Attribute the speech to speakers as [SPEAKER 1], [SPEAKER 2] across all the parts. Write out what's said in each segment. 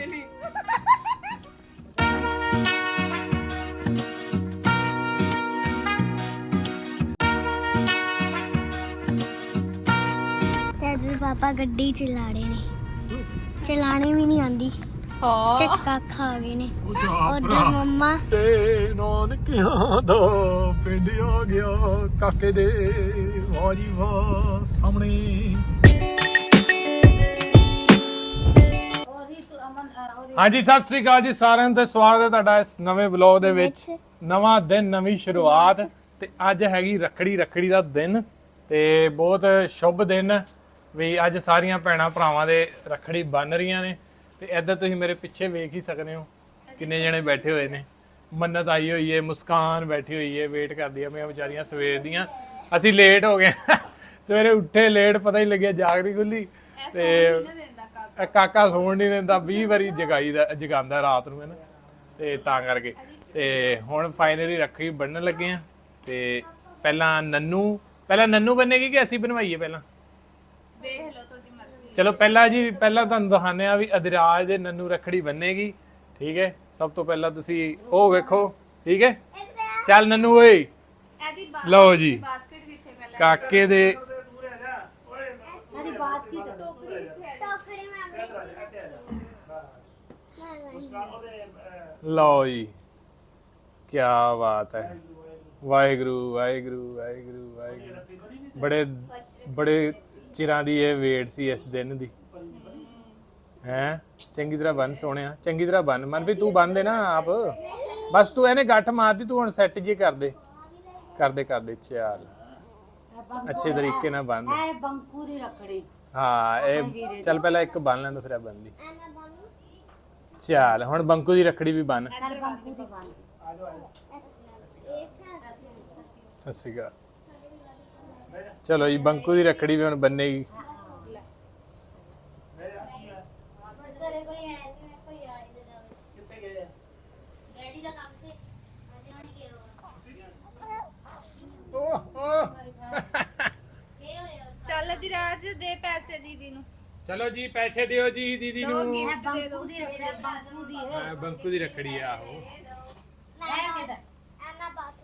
[SPEAKER 1] ਲਵਾਤੇ ਨੇ।
[SPEAKER 2] ਤੇ ਅੱਜ ਪਾਪਾ ਗੱਡੀ ਚਲਾ ਰਹੇ ਨੇ। ਚਲਾਣੀ ਵੀ ਨਹੀਂ ਆਂਦੀ
[SPEAKER 1] ਹਾਂ।
[SPEAKER 2] ਝਟਕਾ ਖਾ ਗਏ ਨੇ। ਉਧਰ ਮੰਮਾ।
[SPEAKER 3] ਤੇ ਨਾਨਕਿਆਂ ਦਾ ਪਿੰਡ ਆ ਗਿਆ। ਕਾਕੇ ਦੇ ਵਾਹ ਜੀ ਵਾਹ ਸਾਹਮਣੇ। ਹਾਂਜੀ ਸਤਿ ਸ੍ਰੀ ਅਕਾਲ ਜੀ ਸਾਰਿਆਂ ਨੂੰ ਤੇ ਸਵਾਗਤ ਹੈ ਤੁਹਾਡਾ ਇਸ ਨਵੇਂ ਵਲੌਗ ਦੇ ਵਿੱਚ। ਨਵਾਂ ਦਿਨ ਨਵੀਂ ਸ਼ੁਰੂਆਤ ਤੇ ਅੱਜ ਹੈਗੀ ਰੱਖੜੀ ਰੱਖੜੀ ਦਾ ਦਿਨ ਤੇ ਬਹੁਤ ਸ਼ੁਭ ਦਿਨ ਵੀ ਅੱਜ ਸਾਰੀਆਂ ਭੈਣਾਂ ਭਰਾਵਾਂ ਦੇ ਰੱਖੜੀ ਬੰਨ ਰਹੀਆਂ ਨੇ ਤੇ ਇੱਧਰ ਤੁਸੀਂ ਮੇਰੇ ਪਿੱਛੇ ਵੇਖ ਹੀ ਸਕਦੇ ਹੋ ਕਿੰਨੇ ਜਣੇ ਬੈਠੇ ਹੋਏ ਨੇ। ਮੰਨਤ ਆਈ ਹੋਈ ਹੈ ਮੁਸਕਾਨ ਬੈਠੀ ਹੋਈ ਹੈ ਵੇਟ ਕਰਦੀ ਆ ਮੈਂ ਵਿਚਾਰੀਆਂ ਸਵੇਰ ਦੀਆਂ। ਅਸੀਂ ਲੇਟ ਹੋ ਗਏ ਸਵੇਰੇ ਉੱਠੇ ਲੇਟ ਪਤਾ ਹੀ ਲੱਗਿਆ ਜਾਗਰੀ ਖੁੱਲੀ। ਤੇ ਇਹ ਕਾਕਾ ਸੌਣ ਨਹੀਂ ਦਿੰਦਾ 20 ਵਾਰੀ ਜਗਾਈ ਦਾ ਜਗਾਉਂਦਾ ਰਾਤ ਨੂੰ ਹੈ ਨਾ ਤੇ ਤਾਂ ਕਰਕੇ। ਤੇ ਹੁਣ ਫਾਈਨਲੀ ਰੱਖੜੀ ਬੰਨਣ ਲੱਗੇ ਆ। ਤੇ ਪਹਿਲਾਂ ਨੰਨੂ ਪਹਿਲਾਂ ਨੰਨੂ ਬੰਨੇਗੀ ਕਿ ਅਸੀਂ ਬਣਵਾਈਏ ਪਹਿਲਾਂ?
[SPEAKER 1] ਵੇਖ ਲਓ ਤੁਹਾਡੀ ਮਰਜ਼ੀ।
[SPEAKER 3] ਚਲੋ ਪਹਿਲਾਂ ਜੀ ਪਹਿਲਾਂ ਤੁਹਾਨੂੰ ਦਿਖਾਉਂਦੇ ਆ ਵੀ ਅਧਿਰਾਜ ਦੇ ਨੰਨੂ ਰੱਖੜੀ ਬੰਨੇਗੀ। ਠੀਕ ਹੈ? ਸਭ ਤੋਂ ਪਹਿਲਾਂ ਤੁਸੀਂ ਉਹ ਵੇਖੋ ਠੀਕ ਹੈ? ਚੱਲ ਨੰਨੂ ਓਏ।
[SPEAKER 1] ਇਹਦੀ ਬਾ-
[SPEAKER 3] ਲਓ ਜੀ।
[SPEAKER 1] ਬਾਸਕਟ ਕਿੱਥੇ ਪਹਿਲਾਂ
[SPEAKER 3] ਕਾਕੇ ਦੇ
[SPEAKER 1] ਸਾਡੀ ਬਾਸਕਟ ਟੋਕਰੀ ਕਿੱਥੇ ਹੈ
[SPEAKER 2] ਟੋਕਰੀ ਮੈਂ
[SPEAKER 3] ਲਓ ਜੀ ਕੀ ਬਾਤ ਹੈ। ਵਾਹਿਗੁਰੂ ਵਾਹਿਗੁਰੂ ਵਾਹਿਗੁਰੂ ਵਾਹਿਗੁਰੂ। ਬੜੇ ਬੜੇ ਚਿਰਾਂ ਦੀ ਇਹ ਵੇਟ ਸੀ ਇਸ ਦਿਨ ਦੀ। ਹੈ? ਚੰਗੀ ਤਰ੍ਹਾਂ ਬੰਨ ਸੋਹਣਿਆ। ਚੰਗੀ ਤਰ੍ਹਾਂ ਬੰਨ। ਮਨ ਵੀ ਤੂੰ ਬੰਨ ਦੇ ਨਾ ਆਪ। ਬਸ ਤੂੰ ਇਹਨੇ ਗੱਠ ਮਾਰਦੀ ਤੂੰ ਹੁਣ ਸੈੱਟ ਜੀ ਕਰ ਦੇ। ਕਰ ਦੇ ਕਰ ਦੇ ਚੱਲ। ਅੱਛੇ ਤਰੀਕੇ ਨਾਲ ਬੰਨ।
[SPEAKER 4] ਇਹ ਬੰਕੂ ਦੀ ਰੱਖੜੀ।
[SPEAKER 3] ਹਾਂ ਇਹ ਚੱਲ ਪਹਿਲਾਂ ਇੱਕ ਬੰਨ ਲੈਂਦਾ ਫਿਰ ਇਹ ਬੰਨਦੀ ਚੱਲ ਹੁਣ ਬੰਕੂ ਦੀ ਰੱਖੜੀ ਵੀ ਬੰਨ।
[SPEAKER 4] ਚੱਲ ਬੰਕੂ ਦੀ ਬੰਨ।
[SPEAKER 3] ਸਤਿ ਸ਼੍ਰੀ ਅਕਾਲ। ਚਲੋ ਜੀ ਬੰਕੂ ਦੀ ਰੱਖੜੀ ਵੀ ਹੁਣ ਬੰਨੇਗੀ।
[SPEAKER 2] ਘਰੇ ਕੋਈ ਹੈ ਨਹੀਂ ਕੋਈ ਆਏ ਦੇ ਜਾਵੇ ਕਿੱਥੇ ਗਏ ਡੈਡੀ ਦਾ ਕੰਮ ਤੇ ਅੱਜ ਨਹੀਂ ਗਿਆ
[SPEAKER 3] ਓਹ ਓਹ।
[SPEAKER 1] ਚੱਲ ਦਿਰਾਜ ਦੇ ਪੈਸੇ ਦੀਦੀ ਨੂੰ।
[SPEAKER 3] ਚਲੋ ਜੀ ਪੈਸੇ ਦਿਓ ਜੀ ਦੀਦੀ ਨੂੰ।
[SPEAKER 4] ਬੰਕੂ ਦੀ ਰੱਖੜੀ ਬੰਕੂ ਦੀ ਹੈ
[SPEAKER 3] ਬੰਕੂ ਦੀ ਰੱਖੜੀ ਆ
[SPEAKER 4] ਕਿਹਦਾ
[SPEAKER 2] ਐਨਾ ਬਾਤ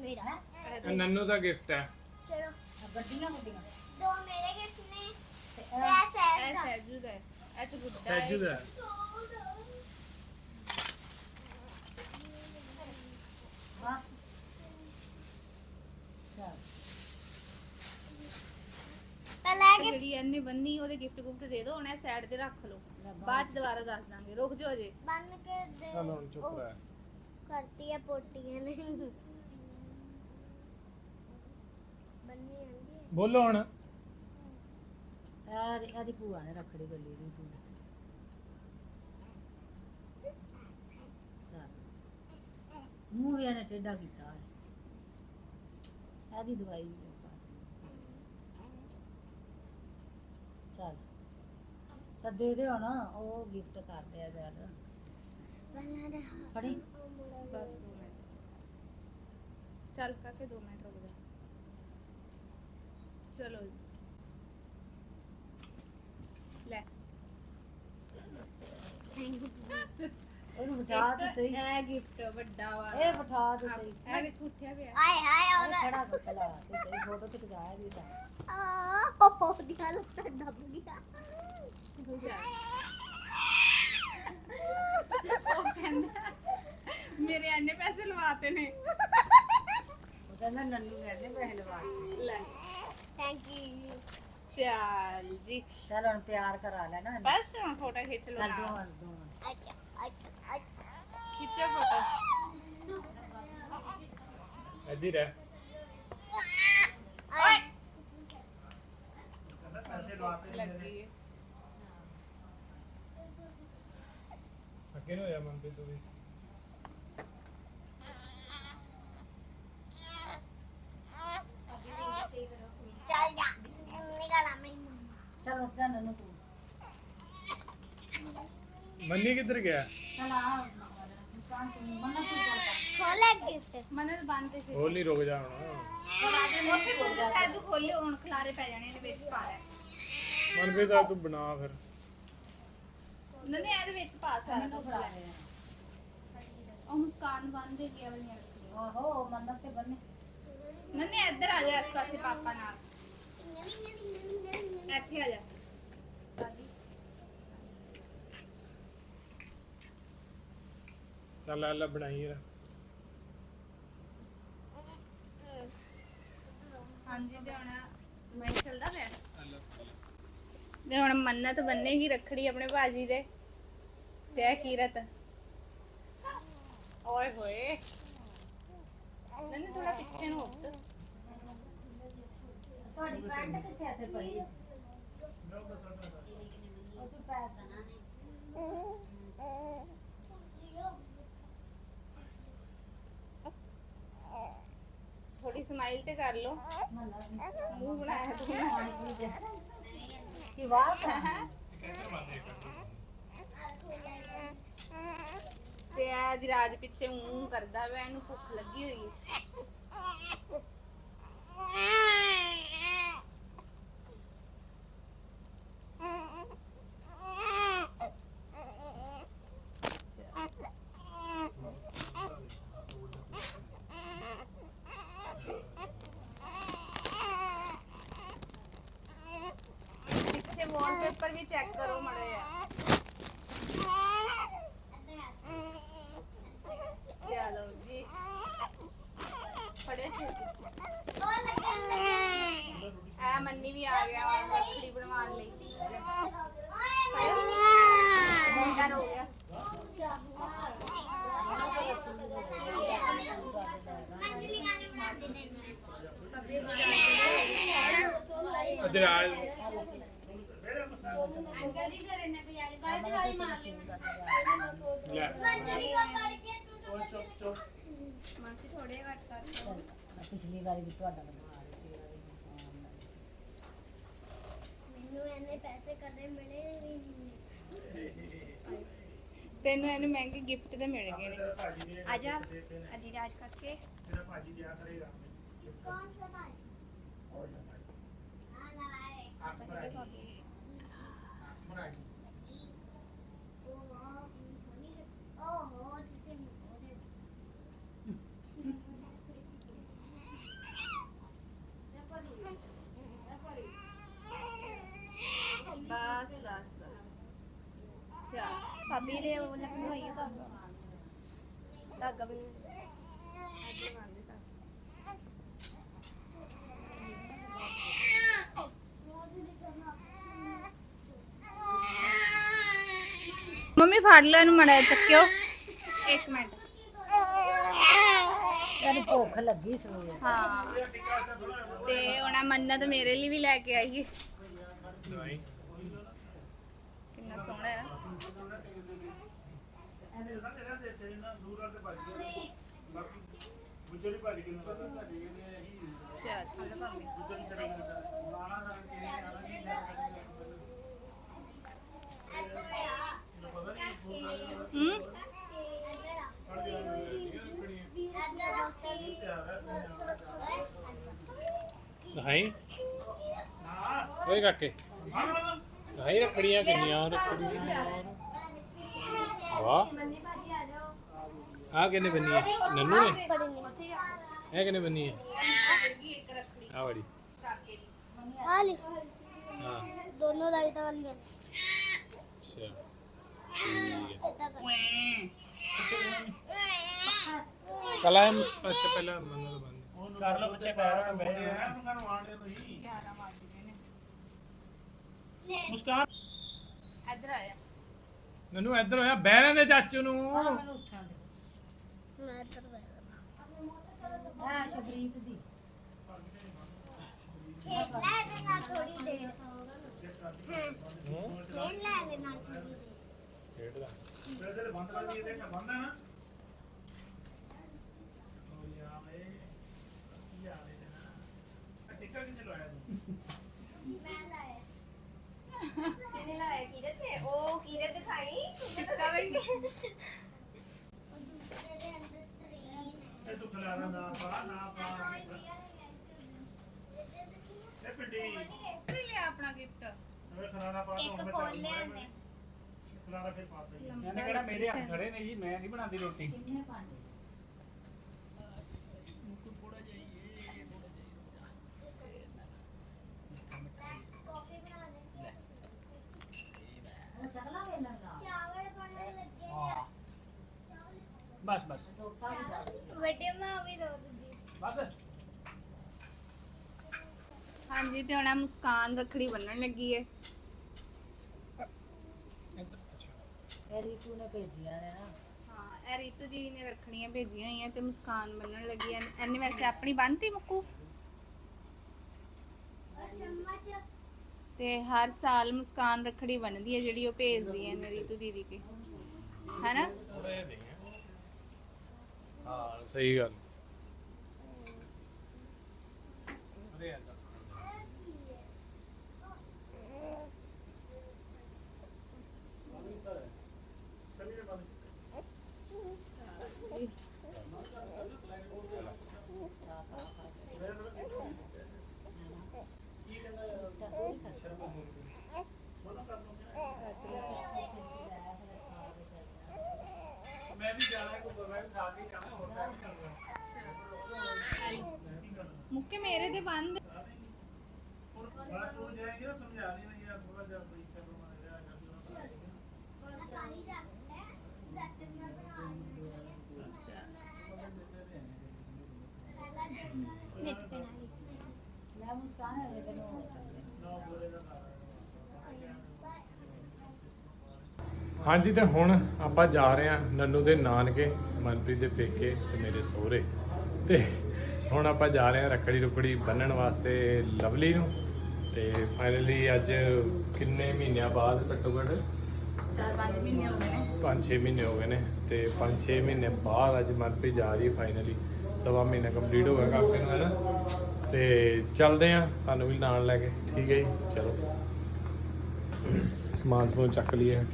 [SPEAKER 2] ਮੇਰਾ।
[SPEAKER 3] ਇਹ ਨੰਨੂ ਦਾ ਗਿਫਟ ਹੈ।
[SPEAKER 2] ਚਲੋ।
[SPEAKER 4] ਗੱਡੀਆਂ ਗੁੱਡੀਆਂ
[SPEAKER 2] ਦੋ ਮੇਰੇ ਗਿਫਟ ਨੇ। ਪੈਸੇ
[SPEAKER 1] ਇਹ ਸੈਜੂ ਦਾ। ਹੈ। ਇਹ ਤਾਂ ਗੁੱਡਾ
[SPEAKER 3] ਸੈਜੂ ਦਾ
[SPEAKER 4] ਬਸ ਚੱਲ
[SPEAKER 2] ਪਹਿਲਾਂ
[SPEAKER 1] ਇਹਨੇ ਬੰਨੀ ਉਹਦੇ ਗਿਫਟ ਗੁਫਟ ਦੇ ਦਿਓ ਹੁਣ ਇਹ ਸਾਈਡ ਤੇ ਰੱਖ ਲਓ। ਬਾਅਦ ਚ ਦੁਬਾਰਾ ਦੱਸ ਦਾਂਗੇ ਰੁਕ ਜਾਓ ਜੇ।
[SPEAKER 2] ਬੰਨ ਕੇ ਦੇ
[SPEAKER 3] ਚਲੋ ਹੁਣ ਚੁੱਪ ਰਹਿ।
[SPEAKER 2] ਕਰਤੀ ਹੈ ਪੋਟੀਆਂ ਨੇ। ਬੰਨੀ ਆਂਦੀ ਹੈ।
[SPEAKER 3] ਬੋਲੋ ਹੁਣ।
[SPEAKER 4] ਯਾਰ ਇਹਦੀ ਭੂਆ ਨੇ ਰੱਖੜੀ ਬੱਲੀ ਦੀ ਤੂੰ ਚੱਲ। ਮੂੰਹ ਵੀ ਇਹਨੇ ਕੀਤਾ। ਇਹਦੀ ਦਵਾਈ ਵੀ ਲੈ ਪਾ। ਚੱਲ। ਤਾਂ ਦੇ ਦੇ ਹੁਣ ਉਹ ਗਿਫਟ ਕਰ ਦਿਆ ਯਾਰ
[SPEAKER 2] ਬੱਲਾ ਦੇ
[SPEAKER 4] ਫੜੀ।
[SPEAKER 1] ਬਸ 2 ਮਿੰਟ। ਚੱਲ ਕਾਕੇ 2 ਮਿੰਟ ਰੁਕ ਜਾ। ਚਲੋ ਜੀ। ਲੈ।
[SPEAKER 4] ਉਹਨੂੰ ਬਿਠਾ ਤੇ ਸਹੀ।
[SPEAKER 1] ਇਹ ਗਿਫਟ ਵੱਡਾ ਵਾ।
[SPEAKER 4] ਇਹ ਬਿਠਾ ਤੇ ਸਹੀ।
[SPEAKER 1] ਇਹ ਵੀ ਉੱਠਿਆ ਪਿਆ
[SPEAKER 2] ਆਏ ਹਾਏ
[SPEAKER 4] ਉਹ
[SPEAKER 2] ਉਹਦਾ
[SPEAKER 4] ਖੜਾ ਕਰ ਚਲਾ ਤੇ ਸਹੀ ਫੋਟੋ ਤੇ ਖਿਚਾਇਆ ਵੀ ਤਾਂ।
[SPEAKER 2] ਆ ਹੋ ਦੀ ਹਾਲਤ ਦੱਬ ਗਿਆ
[SPEAKER 1] ਉਹ ਕਹਿੰਦਾ ਮੇਰੇ ਐਨੇ ਪੈਸੇ ਲਵਾਤੇ ਨੇ
[SPEAKER 4] ਉਹ ਕਹਿੰਦਾ ਨੰਨੂ ਕਹਿੰਦੇ ਪੈਸੇ ਲਵਾ ਕੇ।
[SPEAKER 1] ਲੈ
[SPEAKER 2] ਥੈਂਕ ਯੂ
[SPEAKER 1] ਚੱਲ ਜੀ
[SPEAKER 4] ਚੱਲ ਹੁਣ ਪਿਆਰ ਕਰਾ ਲੈ ਨਾ ਇਹਨੂੰ।
[SPEAKER 1] ਬਸ ਹੁਣ ਫੋਟੋ ਖਿੱਚ ਲਓ
[SPEAKER 4] ਚੱਲ
[SPEAKER 1] ਨਾਲ
[SPEAKER 4] ਦੋਵਾਂ ਦੋਵਾਂ
[SPEAKER 2] ਅੱਛਾ ਅੱਛਾ ਅੱਛਾ
[SPEAKER 1] ਖਿੱਚੋ ਫੋਟੋ
[SPEAKER 3] ਇੱਧਰ ਰਹਿ
[SPEAKER 2] ਓਏ
[SPEAKER 1] ਲੱਗੀ ਹੈ।
[SPEAKER 3] ਅੱਗੇ ਨੂੰ ਹੋਇਆ ਮਨਪ੍ਰੀਤ ਤੂੰ ਵੀ
[SPEAKER 2] ਚੱਲ ਜਾ ਨਿਕਲ ਆ ਮੇਰੀ ਮੰਮਾ
[SPEAKER 4] ਚੱਲ ਉੱਠ ਜਾ ਨੰਨੂ ਤੂੰ
[SPEAKER 3] ਮੰਨੀ ਕਿੱਧਰ ਗਿਆ?
[SPEAKER 4] ਚੱਲ ਆ ਦੁਕਾਨ ਤੇ ਮੰਨਾ
[SPEAKER 1] ਬੰਦ ਤੇ
[SPEAKER 3] ਹੋਲ ਨਹੀਂ ਰੁਕ ਜਾ ਹੁਣ।
[SPEAKER 1] ਉੱਥੇ ਤੂੰ ਤਾਂ ਸਾਜੂ ਖੋਲੇ ਹੁਣ ਖਲਾਰੇ ਪੈ ਜਾਣੇ ਨੇ ਵਿੱਚ ਪਾ ਲੈ।
[SPEAKER 3] ਮਨਪ੍ਰੀਤ ਆ ਤੂੰ ਬਣਾ ਫਿਰ।
[SPEAKER 1] ਨੰਨੇ ਇਹਦੇ ਵਿੱਚ ਪਾ ਸਾਰਾ
[SPEAKER 4] ਫੜਾ
[SPEAKER 1] ਲੈ। ਉਹ ਮੁਸਕਾਨ ਬੰਨ ਦੇ ਗਿਆ ਰੱਖੜੀਆਂ।
[SPEAKER 4] ਆਹੋ ਮੰਨਤ ਤੇ ਬੰਨੇ।
[SPEAKER 1] ਨੰਨੇ ਇੱਧਰ ਆ ਜਾ ਇਸ ਪਾਸੇ ਪਾਪਾ ਨਾਲ। ਇੱਥੇ ਆ ਜਾ।
[SPEAKER 3] ਚੱਲ ਲੈ ਲੈ ਬਣਾਈ ਯਾਰ।
[SPEAKER 1] ਹਾਂਜੀ ਤੇ ਹੁਣ ਮੈਂ ਚੱਲਦਾ ਪਿਆ। ਤੇ ਹੁਣ ਮੰਨਤ ਬੰਨੇਗੀ ਰੱਖੜੀ ਆਪਣੇ ਬਾਜੀ ਦੇ। ਤੇ ਇਹ ਕੀਰਤ। ਓਏ ਹੋਏ। ਨੰਨੇ ਥੋੜਾ ਪਿੱਛੇ ਨੂੰ ਪੁੱਤ।
[SPEAKER 4] ਤੁਹਾਡੀ ਪੈਂਟ ਕਿੱਥੇ ਆ ਤੇ ਪਈ? ਉਹ ਤੂੰ ਪੈਰ
[SPEAKER 1] ਥੋੜੀ ਸਮਾਈਲ ਤੇ ਕਰ ਲੋ ਮੂੰਹ ਬਣਾਇਆ ਤੂੰ।
[SPEAKER 4] ਕੀ ਵਾਹ ਹੈ
[SPEAKER 1] ਤੇ ਆ ਰਾਜ ਪਿੱਛੇ ਮੂੰਹ ਕਰਦਾ ਵਾ ਇਹਨੂੰ ਭੁੱਖ ਲੱਗੀ ਹੋਈ ਹੈ ਪਿੱਛੇ ਵਾਲਪੇਪਰ ਵੀ ਚੈੱਕ ਕਰੋ ਮੜੇ ਆ ਚਲੋ ਜੀ ਫੜੇ ਛੇਤੀ ਆ ਮੰਨੀ ਵੀ ਆ ਗਿਆ ਵਾ ਰੱਖੜੀ ਬਣਵਾਉਣ ਲਈ ਮੁੰਡਾ ਹੋ ਗਿਆ
[SPEAKER 3] ਅਜਰਾਜ
[SPEAKER 2] ਅੰਕਲ ਜੀ ਘਰੇ ਨਾ ਕੋਈ ਆਈ ਬਾਜੀ ਵਾਲੀ ਮਾਰ ਲਈ
[SPEAKER 3] ਲੈ
[SPEAKER 1] ਮਾਸੀ ਥੋੜੇ ਘੱਟ ਕਰ
[SPEAKER 4] ਮੈਂ ਪਿਛਲੀ ਵਾਰੀ ਵੀ ਤੁਹਾਡਾ ਰਹੀ
[SPEAKER 2] ਮੈਨੂੰ ਇਹਨੇ ਪੈਸੇ ਕਦੇ ਮਿਲੇ ਨਹੀਂ
[SPEAKER 1] ਤੈਨੂੰ ਇਹਨੂੰ ਮਹਿੰਗੇ ਗਿਫਟ ਤੇ ਮਿਲ ਗਏ ਨੇ।
[SPEAKER 5] ਆਜਾ ਅਧਿਰਾਜ ਕਰਕੇ।
[SPEAKER 2] ਕੌਣ ਸਾ ਭਾਈ ਆ ਨਾ ਆਏ ਓਹੋ ਸੋਨੀ ਓਹੋ ਤੁਸੀਂ ਮੋਰੇ
[SPEAKER 1] ਬਸ ਬਸ ਬਸ ਚਾ
[SPEAKER 5] ਭਾਬੀ ਦੇ ਉਹ ਲੱਗੀ ਹੋਈ ਹੈ ਧਾਗਾ ਬਣੀ
[SPEAKER 1] ਮੰਮੀ ਫੜ ਲਓ ਇਹਨੂੰ ਮੜਾ ਚੱਕਿਓ। ਇੱਕ ਮਿੰਟ।
[SPEAKER 4] ਤੈਨੂੰ ਭੁੱਖ ਲੱਗੀ ਸਵੇਰੇ।
[SPEAKER 1] ਹਾਂ। ਤੇ ਉਹਨਾਂ ਮੰਨਤ ਮੇਰੇ ਲਈ ਵੀ ਲੈ ਕੇ ਆਈ ਹੈ ਕਿੰਨਾ ਸੋਹਣਾ ਹੈ। ਨਾ ਚੱਲ ਹੂੰ
[SPEAKER 3] ਨਹੀਂ ਓਏ ਕਾਕੇ। ਨਹੀਂ ਰੱਖੜੀਆਂ ਕਿੰਨੀਆਂ ਰੱਖੜੀਆਂ। ਵਾਹ। ਆ ਕਿੰਨੇ ਬੰਨੀ ਹੈ ਨੰਨੂ ਨੇ? ਇਹ ਕਿੰਨੇ ਬੰਨੀ ਹੈ ਆ
[SPEAKER 1] ਦੀ
[SPEAKER 2] ਆ ਲੈ।
[SPEAKER 3] ਹਾਂ।
[SPEAKER 2] ਦੋਨੋਂ ਲਾਈਟਾਂ ਵਾਲੀਆਂ
[SPEAKER 3] ਅੱਛਾ। ਠੀਕ ਹੈ
[SPEAKER 2] ਇਦਾਂ ਕਰ
[SPEAKER 3] ਕਲਾ ਅੱਛਾ ਪਹਿਲਾਂ ਮੰਨੋ ਬੰਦ
[SPEAKER 6] ਕਰ ਲੋ ਬੱਚੇ ਪੈਰ ਬਹਿ
[SPEAKER 1] 11 ਵਜ ਗਏ ਨੇ
[SPEAKER 6] ਮੁਸਕਾਨ।
[SPEAKER 1] ਇੱਧਰ ਆਇਆ
[SPEAKER 3] ਨੰਨੂ ਇੱਧਰ ਹੋਇਆ। ਬਹਿਰਾਂ ਦੇ ਚਾਚੂ ਨੂੰ।
[SPEAKER 4] ਮੈਨੂੰ ਉੱਠਣ ਦੇ।
[SPEAKER 2] ਮੈਂ ਇੱਧਰ ਬੈਠਾ
[SPEAKER 4] ਹਾਂ ਸ਼ਬਰੀਤ ਦੀ।
[SPEAKER 2] ਖੇਡ ਲੈ ਦੇ ਨਾਲ ਥੋੜੀ ਦੇਰ। ਖੇਡ ਲੈ ਦੇ ਨਾਲ ਥੋੜੀ ਦੇਰ।
[SPEAKER 3] ਖੇਡਦਾ
[SPEAKER 6] ਵੈਸੇ ਬੰਦ ਕਰ ਖਿਲਾਰਾ ਫਿਰ ਪਾਤਾ
[SPEAKER 7] ਇਹਨੇ ਕਿਹੜਾ ਮੇਰੇ ਹੱਥ ਖੜੇ ਨੇ ਜੀ ਮੈਂ ਨਹੀਂ ਬਣਾਉਂਦੀ ਰੋਟੀ।
[SPEAKER 4] ਕਿੰਨੇ ਉਹ ਸਗਲਾ ਵੇਲਣ ਦਾ
[SPEAKER 1] ਵੱਡੇ ਮਾਂ ਵੀ ਰੋ ਦੂਜੀ
[SPEAKER 7] ਬਸ।
[SPEAKER 1] ਹਾਂਜੀ ਤੇ ਹੁਣ ਮੁਸਕਾਨ ਰੱਖੜੀ ਬੰਨਣ ਲੱਗੀ ਹੈ
[SPEAKER 4] ਇਹ ਰੀਤੂ ਨੇ ਭੇਜੀਆਂ ਨੇ ਨਾ।
[SPEAKER 1] ਹਾਂ ਇਹ ਰੀਤੂ ਜੀ ਨੇ ਰੱਖੜੀਆਂ ਭੇਜੀਆਂ ਹੋਈਆਂ ਤੇ ਮੁਸਕਾਨ ਬੰਨਣ ਲੱਗੀ ਹੈ ਇਹਨੇ ਵੈਸੇ ਆਪਣੀ ਬੰਨਤੀ ਮੁੱਕੂ। ਤੇ ਹਰ ਸਾਲ ਮੁਸਕਾਨ ਰੱਖੜੀ ਬੰਨਦੀ ਹੈ ਜਿਹੜੀ ਉਹ ਭੇਜਦੀ ਹੈ ਰੀਤੂ ਦੀਦੀ ਕੇ। ਹੈਨਾ?
[SPEAKER 3] ਹਾਂ ਸਹੀ ਗੱਲ। ਹਾਂਜੀ ਤੇ ਹੁਣ ਆਪਾਂ ਜਾ ਰਹੇ ਹਾਂ ਨੰਨੂ ਦੇ ਨਾਨਕੇ ਮਨਪ੍ਰੀਤ ਦੇ ਪੇਕੇ ਤੇ ਮੇਰੇ ਸਹੁਰੇ। ਤੇ ਹੁਣ ਆਪਾਂ ਜਾ ਰਹੇ ਹਾਂ ਰੱਖੜੀ ਰੁਕੜੀ ਬੰਨਣ ਵਾਸਤੇ ਲਵਲੀ ਨੂੰ। ਤੇ ਫਾਈਨਲੀ ਅੱਜ ਕਿੰਨੇ ਮਹੀਨਿਆਂ ਬਾਅਦ ਘੱਟੋ ਘੱਟ
[SPEAKER 1] 4-5 ਮਹੀਨੇ ਹੋ ਗਏ ਨੇ।
[SPEAKER 3] 5-6 ਮਹੀਨੇ ਹੋ ਗਏ ਨੇ ਤੇ 5-6 ਮਹੀਨੇ ਬਾਅਦ ਅੱਜ ਮਨਪ੍ਰੀਤ ਜਾ ਰਹੀ ਹੈ ਫਾਈਨਲੀ ਸਵਾ ਮਹੀਨਾ ਕੰਪਲੀਟ ਹੋ ਗਿਆ ਕਾਕੇ ਨੂੰ ਹੈ ਨਾ ਤੇ ਚੱਲਦੇ ਆ ਤੁਹਾਨੂੰ ਵੀ ਨਾਲ ਲੈ ਕੇ। ਠੀਕ ਹੈ ਜੀ ਚਲੋ। ਸਮਾਨ ਸਮੂਨ ਚੱਕ ਲਈਏ।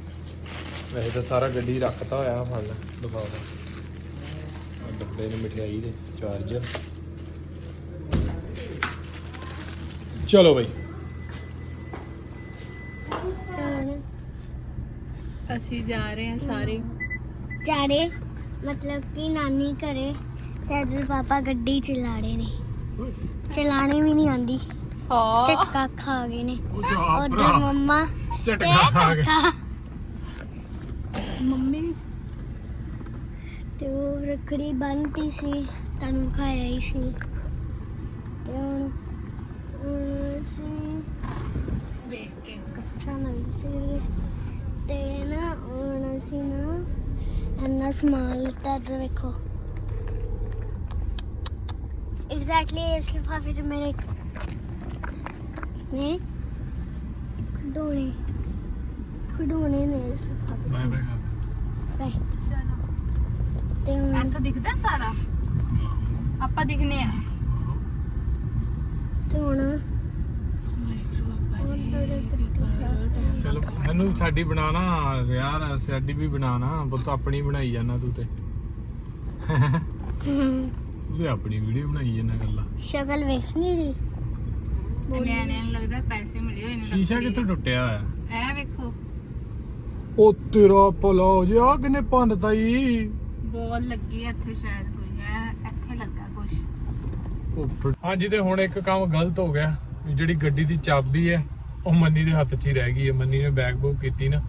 [SPEAKER 3] ਵੈਸੇ ਤਾਂ ਸਾਰਾ ਗੱਡੀ ਰੱਖਤਾ ਹੋਇਆ ਫਲ ਦਿਖਾਓ। ਡੱਬੇ ਨੇ ਮਠਿਆਈ ਦੇ ਚਾਰਜਰ। ਚਲੋ ਬਈ।
[SPEAKER 1] ਅਸੀਂ ਜਾ ਰਹੇ ਹਾਂ ਸਾਰੇ।
[SPEAKER 5] ਚਾਰੇ ਮਤਲਬ ਕਿ ਨਾਨੀ ਘਰੇ। ਤੇ ਇਧਰ ਪਾਪਾ ਗੱਡੀ ਚਲਾ ਰਹੇ ਨੇ। ਚਲਾਣੀ ਵੀ ਨਹੀਂ ਆਉਂਦੀ।
[SPEAKER 1] ਹਾਂ।
[SPEAKER 5] ਝਟਕਾ ਖਾ ਗਏ ਨੇ। ਉਧਰ ਮੰਮਾ
[SPEAKER 3] ਝਟਕਾ ਖਾ
[SPEAKER 5] ਕਾਕਾ।
[SPEAKER 1] ਮੰਮੀ?
[SPEAKER 5] ਤੇ ਉਹ ਰੱਖੜੀ ਬੰਨਤੀ ਸੀ ਤੁਹਾਨੂੰ ਖਾਇਆ ਹੀ ਸੀ। ਤੇ ਹੁਣ ਅਸੀਂ
[SPEAKER 1] ਵੇਖ ਕੇ।
[SPEAKER 5] ਕੱਚਾ ਨਹੀਂ ਸੀ ਤੇ ਨਾ ਹੁਣ ਅਸੀਂ ਨਾ ਇੰਨਾ ਸਮਾਨ ਲਿੱਤਾ ਇੱਧਰ ਵੇਖੋ। ਐਗਜ਼ੈਕਟਲੀ ਇਸ ਲਿਫਾਫੇ 'ਚ ਮੇਰੇ ਨੇ ਖਿਡੌਣੇ ਖਿਡੌਣੇ ਨੇ ਇਸ ਲਿਫਾਫੇ
[SPEAKER 3] ਬਾਏ ਬਾਏ
[SPEAKER 5] ਬਾਏ
[SPEAKER 1] ਚਲੋ
[SPEAKER 5] ਤੇ ਹੁਣ
[SPEAKER 1] ਇੱਥੋਂ ਦਿਖਦਾ ਸਾਰਾ ਆਪਾਂ ਦਿਖਨੇ ਆ
[SPEAKER 5] ਤੇ ਹੁਣ
[SPEAKER 3] ਚਲੋ ਮੈਨੂੰ ਸਾਡੀ ਬਣਾਣਾ ਯਾਰ ਸਾਡੀ ਵੀ ਬਣਾਣਾ ਬੁੱਤ ਆਪਣੀ ਬਣਾਈ ਜਾਣਾ ਤੂੰ ਤੇ। ਤੂੰ ਆਪਣੀ ਵੀਡੀਓ ਬਣਾਈ ਜਾਣਾ ਗੱਲਾਂ।
[SPEAKER 5] ਸ਼ਕਲ ਵੇਖ ਨਹੀਂ ਰਹੀ
[SPEAKER 1] ਤੇ ਨਿਆਣਿਆਂ ਨੂੰ ਲੱਗਦਾ ਪੈਸੇ ਮਿਲੇ ਹੋਏ ਨੇ
[SPEAKER 3] ਸ਼ੀਸ਼ਾ ਕਿੱਥੋਂ ਟੁੱਟਿਆ ਹੋਇਆ?
[SPEAKER 1] ਦੇ। ਇਹ ਵੇਖੋ।
[SPEAKER 3] ਉਹ ਤੇਰਾ ਭਲਾ ਹੋ ਜੀ ਆ ਕਿਨੇ ਭੰਨਤਾ ਈ
[SPEAKER 1] ਬੋਲ ਲੱਗੀ ਇੱਥੇ ਸ਼ਾਇਦ ਕੋਈ। ਹੈ ਇੱਥੇ ਲੱਗਾ ਕੁਛ।
[SPEAKER 3] ਹਾਂਜੀ ਤੇ ਹੁਣ ਇੱਕ ਕੰਮ ਗਲਤ ਹੋ ਗਿਆ। ਜਿਹੜੀ ਗੱਡੀ ਦੀ ਚਾਬੀ ਹੈ ਉਹ ਮੰਨੀ ਦੇ ਹੱਥ 'ਚ ਹੀ ਰਹਿ ਗਈ ਹੈ ਮੰਨੀ ਨੇ ਬੈਗ ਬੁੱਕ ਕੀਤੀ ਨਾ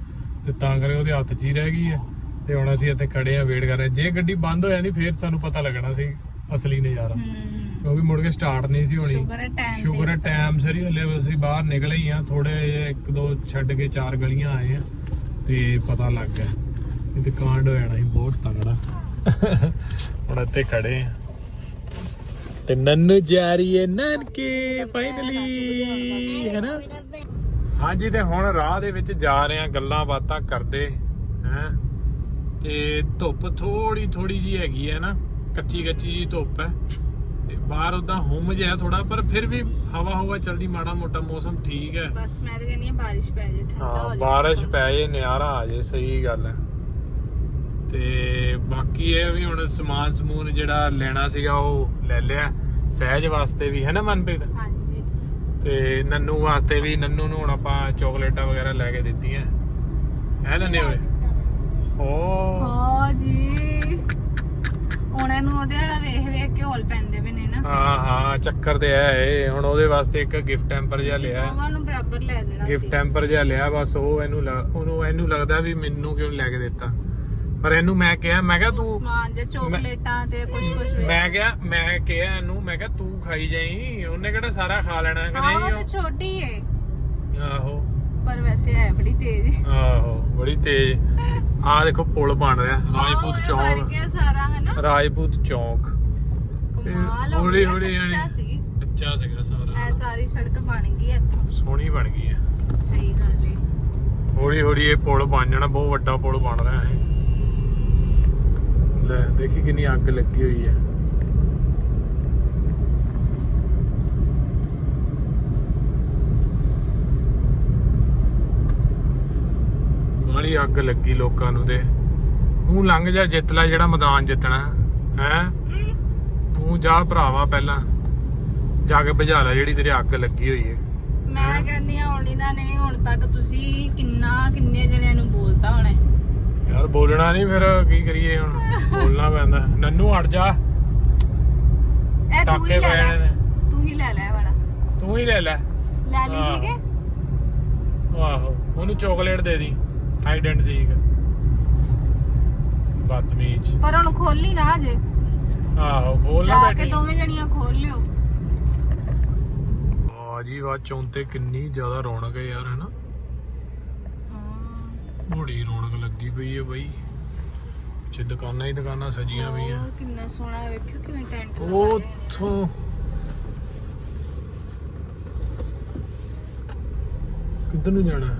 [SPEAKER 3] ਤੇ ਤਾਂ ਕਰਕੇ ਉਹਦੇ ਹੱਥ 'ਚ ਹੀ ਰਹਿ ਗਈ ਹੈ ਤੇ ਹੁਣ ਅਸੀਂ ਇੱਥੇ ਖੜੇ ਆ ਵੇਟ ਕਰ ਰਹੇ। ਜੇ ਗੱਡੀ ਬੰਦ ਹੋ ਜਾਂਦੀ ਫੇਰ ਸਾਨੂੰ ਪਤਾ ਲੱਗਣਾ ਸੀ ਅਸਲੀ ਨਜ਼ਾਰਾ। ਕਿਉਂਕਿ ਮੁੜ ਕੇ ਸਟਾਰਟ ਨਹੀਂ ਸੀ ਹੋਣੀ।
[SPEAKER 1] ਟਾਈਮ
[SPEAKER 3] ਹੈ ਟਾਈਮ ਸਰੀ ਹਲੇ ਅਸੀਂ ਬਾਹਰ ਨਿਕਲੇ ਹੀ ਆ ਥੋੜੇ ਇੱਕ ਦੋ ਛੱਡ ਕੇ ਚਾਰ ਗਲੀਆਂ ਆਏ ਆ ਤੇ ਪਤਾ ਲੱਗ ਗਿਆ। ਇਹ ਤੇ ਕਾਂਡ ਹੋ ਜਾਣਾ ਸੀ ਬਹੁਤ ਤਗੜਾ ਹੁਣ ਇੱਥੇ ਖੜੇ ਆ ਤੇ ਨੰਨੂ ਜਾ ਰਹੀ ਹੈ ਨਾਨਕੇ ਫਾਈਨਲੀ ਹੈਨਾ? ਹਾਂਜੀ ਤੇ ਹੁਣ ਰਾਹ ਦੇ ਵਿੱਚ ਜਾ ਰਹੇ ਆ ਗੱਲਾਂ ਬਾਤਾਂ ਕਰਦੇ ਹੈ। ਤੇ ਧੁੱਪ ਥੋੜੀ ਥੋੜੀ ਜੀ ਹੈਗੀ ਹੈ ਨਾ। ਕੱਚੀ ਕੱਚੀ ਜੀ ਧੁੱਪ ਹੈ। ਤੇ ਬਾਹਰ ਉਦਾਂ ਹੁੰਮ ਜਿਹਾ ਥੋੜਾ ਪਰ ਫਿਰ ਵੀ ਹਵਾ ਹਵਾ ਚਲਦੀ ਮਾੜਾ ਮੋਟਾ ਮੌਸਮ ਠੀਕ ਹੈ।
[SPEAKER 1] ਬਸ ਮੈਂ ਤਾਂ ਕਹਿੰਦੀ ਹਾਂ ਬਾਰਿਸ਼ ਪੈ ਜੇ ਠੰਡਾ ਹੋ
[SPEAKER 3] ਹਾਂ
[SPEAKER 1] ਜਾਏ
[SPEAKER 3] ਬਾਰਿਸ਼ ਪੈ ਜੇ ਨਿਆਰਾ ਆ ਜੇ ਸਹੀ ਗੱਲ ਹੈ। ਤੇ ਬਾਕੀ ਇਹ ਵੀ ਹੁਣ ਸਮਾਨ ਸਮੂਨ ਜਿਹੜਾ ਲੈਣਾ ਸੀਗਾ ਉਹ ਲੈ ਲਿਆ। ਸਹਿਜ ਵਾਸਤੇ ਵੀ ਹੈ ਨਾ ਮਨਪ੍ਰੀਤ?
[SPEAKER 1] ਹਾਂਜੀ।
[SPEAKER 3] ਤੇ ਨੰਨੂ ਵਾਸਤੇ ਵੀ ਨੰਨੂ ਨੂੰ ਹੁਣ ਆਪਾਂ ਚਾਕਲੇਟਾਂ ਵਗੈਰਾ ਲੈ ਕੇ ਦਿੱਤੀਆਂ। ਹੈ ਨੰਨੇ ਓਏ? ਓ
[SPEAKER 1] ਉਹਨਾਂ ਨੂੰ ਉਹਦੇ ਵਾਲਾ ਵੇਖ ਵੇਖ ਕੇ ਹੌਲ ਪੈਂਦੇ ਵੀ ਨੇ ਨਾ।
[SPEAKER 3] ਹਾਂ ਹਾਂ ਚੱਕਰ ਤੇ ਹੈ ਇਹ। ਹੁਣ ਉਹਦੇ ਵਾਸਤੇ ਇੱਕ ਗਿਫਟ ਟੈਂਪਰ ਜਿਹਾ ਲਿਆ।
[SPEAKER 1] ਦੋਵਾਂ ਨੂੰ ਬਰਾਬਰ ਲੈ ਦੇਣਾ ਸੀ।
[SPEAKER 3] ਗਿਫਟ ਟੈਂਪਰ ਜਿਹਾ ਲਿਆ ਬਸ ਉਹ ਇਹਨੂੰ ਲੱਗ- ਉਹਨੂੰ ਇਹਨੂੰ ਲੱਗਦਾ ਵੀ ਮੈਨੂੰ ਕਿਉਂ ਨੀ ਲੈ ਕੇ ਦਿੱਤਾ। ਪਰ ਇਹਨੂੰ ਮੈਂ ਕਿਹਾ ਮੈਂ ਕਿਹਾ ਤੂੰ
[SPEAKER 1] ਸਮਾਨ ਜੇ ਚੋਕਲੇਟਾਂ ਤੇ ਕੁਝ ਕੁਝ
[SPEAKER 3] ਮੈਂ ਕਿਹਾ ਮੈਂ ਕਿਹਾ ਇਹਨੂੰ ਮੈਂ ਕਿਹਾ ਤੂੰ ਖਾਈ ਜਾਈ ਉਹਨੇ ਕਿਹੜਾ ਸਾਰਾ ਖਾ ਲੈਣਾ ਕਿ
[SPEAKER 1] ਹਾਂ ਉਹ
[SPEAKER 3] ਨਹੀਂ
[SPEAKER 1] ਤਾਂ ਛੋਟੀ ਏ।
[SPEAKER 3] ਆਹੋ।
[SPEAKER 1] ਪਰ ਵੈਸੇ ਹੈ ਬੜੀ ਤੇਜ਼।
[SPEAKER 3] ਆਹੋ ਬੜੀ ਤੇਜ਼। ਆਹ ਦੇਖੋ ਪੁਲ ਬਣ ਰਿਹਾ ਰਾਜਪੂਤ ਚੌਂਕ।
[SPEAKER 1] ਗਿਆ ਸਾਰਾ
[SPEAKER 3] ਰਾਜਪੂਤ ਚੌਂਕ।
[SPEAKER 1] ਕਮਾਲ ਹੋ
[SPEAKER 3] ਹੌਲੀ-
[SPEAKER 1] ਗਿਆ
[SPEAKER 3] ਹੌਲੀ
[SPEAKER 1] ਕੱਚਾ ਸੀ
[SPEAKER 3] ਅੱਛਾ ਸੀਗਾ
[SPEAKER 1] ਐ
[SPEAKER 3] ਸਾਰਾ
[SPEAKER 1] ਸਾਰੀ ਸੜਕ ਬਣ ਗਈ ਇੱਥੋਂ।
[SPEAKER 3] ਸੋਹਣੀ ਬਣ ਗਈ ਹੈ
[SPEAKER 1] ਸਹੀ ਗੱਲ ਏ।
[SPEAKER 3] ਹੌਲੀ ਹੌਲੀ ਇਹ ਪੁਲ ਬਣ ਜਾਣਾ ਬਹੁਤ ਵੱਡਾ ਪੁਲ ਬਣ ਰਿਹਾ ਹੈ ਲੈ ਦੇਖੀ ਕਿੰਨੀ ਅੱਗ ਲੱਗੀ ਹੋਈ ਹੈ ਬੜੀ ਅੱਗ ਲੱਗੀ ਲੋਕਾਂ ਨੂੰ ਤੇ। ਤੂੰ ਲੰਘ ਜਾ ਜਿੱਤ ਲੈ ਜਿਹੜਾ ਮੈਦਾਨ ਜਿੱਤਣਾ ਹੈ? ਤੂੰ ਜਾ ਭਰਾਵਾ ਪਹਿਲਾਂ। ਜਾ ਕੇ ਭਜਾ ਲੈ ਜਿਹੜੀ ਤੇਰੀ ਅੱਗ ਲੱਗੀ ਹੋਈ ਹੈ
[SPEAKER 1] ਮੈਂ ਕਹਿੰਦੀ ਆ ਹੁਣ ਇਹਨਾਂ ਨੇ ਹੁਣ ਤੱਕ ਤੁਸੀਂ ਕਿੰਨਾ ਕਿੰਨੇ ਜਣਿਆਂ ਨੂੰ ਬੋਲਤਾ ਹੋਣਾ।
[SPEAKER 3] ਯਾਰ ਬੋਲਣਾ ਨਹੀਂ ਫਿਰ ਕੀ ਕਰੀਏ ਹੁਣ? ਬੋਲਣਾ ਪੈਂਦਾ। ਨੰਨੂ ਹਟ ਜਾ।
[SPEAKER 1] ਇਹ ਤੂੰ ਹੀ ਲੈ ਲੈ। ਤੂੰ ਹੀ ਲੈ ਲੈ ਵਾਲਾ।
[SPEAKER 3] ਤੂੰ ਹੀ ਲੈ ਲੈ।
[SPEAKER 1] ਲੈ ਲਈ ਠੀਕ ਹੈ
[SPEAKER 3] ਆਹੋ। ਉਹਨੂੰ ਚਾਕਲੇਟ ਦੇ ਦੀ। ਹਾਈਡ ਐਂਡ ਸੀਕ ਬਦਤਮੀਜ਼।
[SPEAKER 1] ਪਰ ਹੁਣ ਖੋਲੀ ਨਾ ਅਜੇ
[SPEAKER 3] ਆਹੋ ਬੋਲ ਨਾ
[SPEAKER 1] ਜਾ ਕੇ
[SPEAKER 3] ਬੈਠੀ।
[SPEAKER 1] ਦੋਵੇਂ ਜਣੀਆਂ ਖੋਲ ਲਿਓ।
[SPEAKER 3] ਵਾਹ ਜੀ ਵਾਹ ਚੌਂਤੇ ਕਿੰਨੀ ਜ਼ਿਆਦਾ ਰੌਣਕ ਹੈ ਯਾਰ ਹੈਨਾ? ਬੜੀ ਰੌਣਕ ਲੱਗੀ ਪਈ ਹੈ ਬਈ। ਚ ਦੁਕਾਨਾਂ ਹੀ ਦੁਕਾਨਾਂ ਸਜੀਆਂ ਪਈਆਂ।
[SPEAKER 1] ਹੋਰ ਕਿੰਨਾ ਸੋਹਣਾ ਵੇਖਿਓ ਕਿਵੇਂ ਟੈਂਟ
[SPEAKER 3] ਉਥੋਂ। ਕਿੱਧਰ ਨੂੰ ਜਾਣਾ?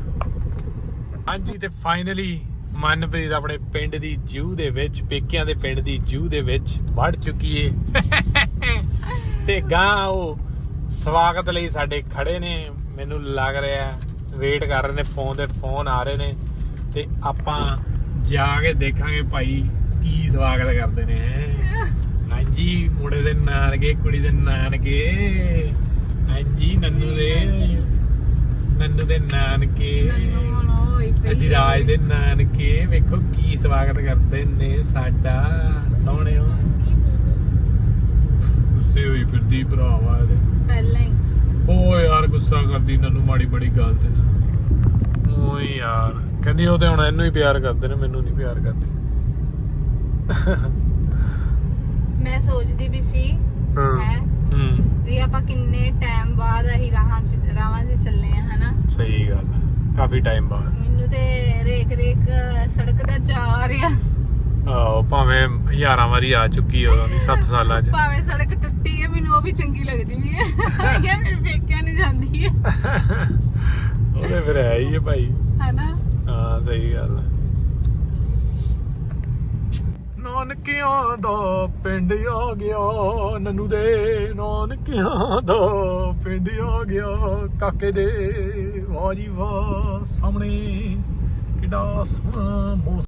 [SPEAKER 3] ਹਾਂਜੀ ਤੇ ਫਾਈਨਲੀ ਮਨਪ੍ਰੀਤ ਆਪਣੇ ਪਿੰਡ ਦੀ ਜੂ ਦੇ ਵਿੱਚ ਪੇਕਿਆਂ ਦੇ ਪਿੰਡ ਦੀ ਜੂ ਦੇ ਵਿੱਚ ਵੜ ਚੁੱਕੀ ਏ। ਤੇ ਗਾਂ ਉਹ ਸਵਾਗਤ ਲਈ ਸਾਡੇ ਖੜੇ ਨੇ। ਮੈਨੂੰ ਲੱਗ ਰਿਹਾ ਵੇਟ ਕਰ ਰਹੇ ਨੇ ਫੋਨ ਤੇ ਫੋਨ ਆ ਰਹੇ ਨੇ। ਤੇ ਆਪਾਂ ਜਾ ਕੇ ਦੇਖਾਂਗੇ ਭਾਈ ਕੀ ਸਵਾਗਤ ਕਰਦੇ ਨੇ। ਹਾਂਜੀ ਮੁੰਡੇ ਦੇ ਨਾਨਕੇ ਕੁੜੀ ਦੇ ਨਾਨਕੇ। ਹਾਂਜੀ ਨੰਨੂ ਦੇ ਨੰਨੂ ਦੇ ਨਾਨਕੇ। ਅਧਿਰਾਜ ਦੇ ਨਾਨਕੇ ਵੇਖੋ ਕੀ ਸਵਾਗਤ ਕਰਦੇ ਨੇ ਸਾਡਾ ਸੋਹਣਿਓ। ਗੁੱਸੇ ਹੋਈ ਫਿਰਦੀ ਭਰਾਵਾ ਇਹਦੇ।
[SPEAKER 1] ਪਹਿਲਾਂ ਹੀ।
[SPEAKER 3] ਓ ਯਾਰ ਗੁੱਸਾ ਕਰਦੀ ਨੰਨੂ ਮਾੜੀ ਬੜੀ ਗੱਲ ਤੇ ਨਾ। ਓਏ ਯਾਰ ਕਹਿੰਦੀ ਉਹ ਤੇ ਹੁਣ ਇਹਨੂੰ ਹੀ ਪਿਆਰ ਕਰਦੇ ਨੇ ਮੈਨੂੰ ਨਹੀਂ ਪਿਆਰ ਕਰਦੇ।
[SPEAKER 1] ਮੈਂ ਸੋਚਦੀ ਵੀ ਸੀ
[SPEAKER 3] ਹਾਂ।
[SPEAKER 1] ਵੀ ਆਪਾਂ ਕਿੰਨੇ ਟਾਈਮ ਬਾਅਦ ਅਸੀਂ ਰਾਹਾਂ ਰਾਵਾਂ 'ਚ ਚੱਲੇ ਆ ਹਨਾ।
[SPEAKER 3] ਕਾਫੀ ਟਾਈਮ ਬਾਅਦ।
[SPEAKER 1] ਮੈਨੂੰ ਤੇ ਰੇਖ ਰੇਖ ਸੜਕ ਦਾ ਚਾਅ ਆ ਰਿਹਾ।
[SPEAKER 3] ਆਹੋ ਭਾਵੇਂ ਹਜ਼ਾਰਾਂ ਵਾਰੀ ਆ ਚੁੱਕੀ ਹੈ ਉਦੋਂ ਦੀ 7 ਸਾਲਾਂ 'ਚ।
[SPEAKER 1] ਭਾਵੇਂ ਸੜਕ ਟੁੱਟੀ ਹੈ ਮੈਨੂੰ ਉਹ ਵੀ ਚੰਗੀ ਲੱਗਦੀ ਵੀ ਹੈ ਇਹ ਮੇਰੇ ਪੇਕਿਆਂ ਨੂੰ ਜਾਂਦੀ ਹੈ
[SPEAKER 3] ਉਹਦੇ ਫਿਰ ਹੈ ਹੀ ਹੈ ਭਾਈ।
[SPEAKER 1] ਹਨਾ?
[SPEAKER 3] ਹਾਂ ਸਹੀ ਗੱਲ ਹੈ ਨਾਨਕਿਆਂ ਦਾ ਪਿੰਡ ਆ ਗਿਆ ਨਨੂ ਦੇ ਨਾਨਕਿਆਂ ਦਾ ਪਿੰਡ ਆ ਗਿਆ ਕਾਕੇ ਦੇ ਵਾਹ ਜੀ ਵਾਹ ਸਾਹਮਣੇ ਕਿੱਡਾ ਸੋਹਣਾ ਮੌਸਮ